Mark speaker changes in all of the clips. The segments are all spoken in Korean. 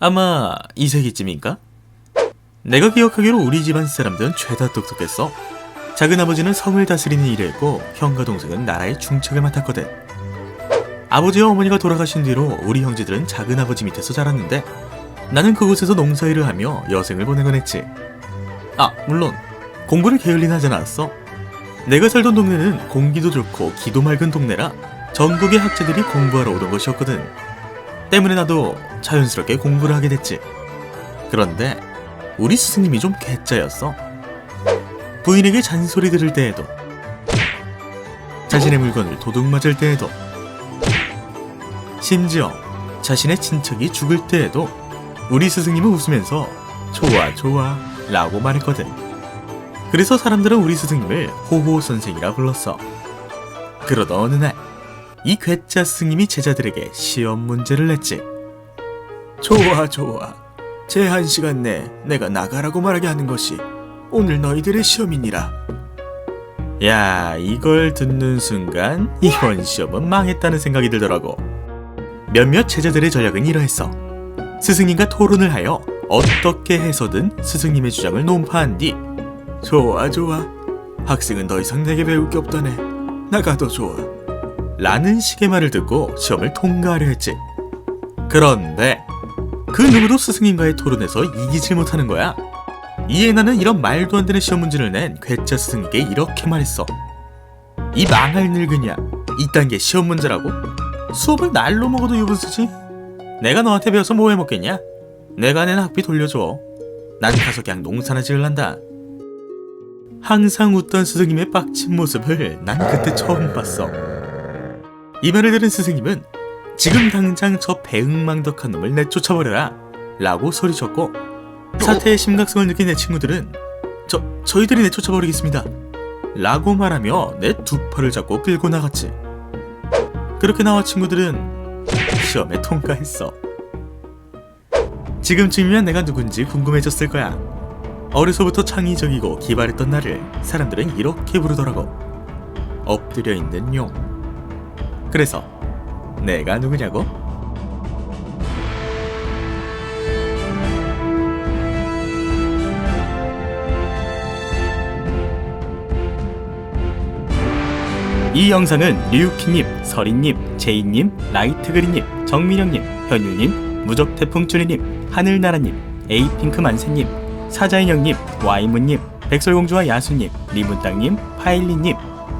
Speaker 1: 아마 이 세기쯤인가? 내가 기억하기로 우리 집안 사람들은 죄다 똑똑했어. 작은 아버지는 성을 다스리는 일을 했고 형과 동생은 나라의 중책을 맡았거든. 아버지와 어머니가 돌아가신 뒤로 우리 형제들은 작은 아버지 밑에서 자랐는데 나는 그곳에서 농사일을 하며 여생을 보내곤 했지. 아, 물론 공부를 게을리는 하진 않았어. 내가 살던 동네는 공기도 좋고 기도 맑은 동네라 전국의 학자들이 공부하러 오던 곳이었거든. 때문에 나도 자연스럽게 공부를 하게 됐지. 그런데 우리 스승님이 좀 괴짜였어. 부인에게 잔소리 들을 때에도 자신의 물건을 도둑 맞을 때에도 심지어 자신의 친척이 죽을 때에도 우리 스승님은 웃으면서 좋아 좋아 라고 말했거든. 그래서 사람들은 우리 스승님을 호호 선생이라 불렀어. 그러던 어느 날 이 괴짜 스승님이 제자들에게 시험 문제를 냈지. 좋아, 좋아. 제한 시간 내 내가 나가라고 말하게 하는 것이 오늘 너희들의 시험이니라. 야, 이걸 듣는 순간 이번 시험은 망했다는 생각이 들더라고. 몇몇 제자들의 전략은 이러했어. 스승님과 토론을 하여 어떻게 해서든 스승님의 주장을 논파한 뒤 좋아, 좋아. 학생은 더 이상 내게 배울 게 없다네. 나가도 좋아. 라는 식의 말을 듣고 시험을 통과하려 했지. 그런데 그 누구도 스승님과의 토론에서 이기질 못하는 거야. 이에 나는 이런 말도 안 되는 시험 문제를 낸 괴짜 스승에게 이렇게 말했어. 이 망할 늙으냐? 이딴 게 시험 문제라고? 수업을 날로 먹어도 유분수지? 내가 너한테 배워서 뭐 해먹겠냐? 내가 낸 학비 돌려줘. 난 가서 그냥 농사나 지을란다. 항상 웃던 스승님의 빡친 모습을 난 그때 처음 봤어. 이 말을 들은 스승님은 지금 당장 저 배응망덕한 놈을 내쫓아버려라 라고 소리쳤고 사태의 심각성을 느낀 내 친구들은 저, 저희들이 내쫓아버리겠습니다 라고 말하며 내 두 팔을 잡고 끌고 나갔지. 그렇게 나와 친구들은 시험에 통과했어. 지금쯤이면 내가 누군지 궁금해졌을 거야. 어려서부터 창의적이고 기발했던 나를 사람들은 이렇게 부르더라고. 엎드려 있는 용 그래서 내가 누구냐고? 이 영상은 류키님, 서린님, 제이님, 라이트그린님, 정민영님, 현유님, 무적태풍쭈리님, 하늘나라님, 에이핑크 만세님, 사자인형님, 와이문님, 백설공주와 야수님, 리문땅님, 파일리님,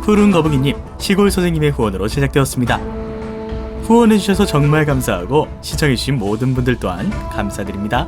Speaker 1: 푸른 거북이님, 시골 선생님의 후원으로 제작되었습니다. 후원해주셔서 정말 감사하고 시청해주신 모든 분들 또한 감사드립니다.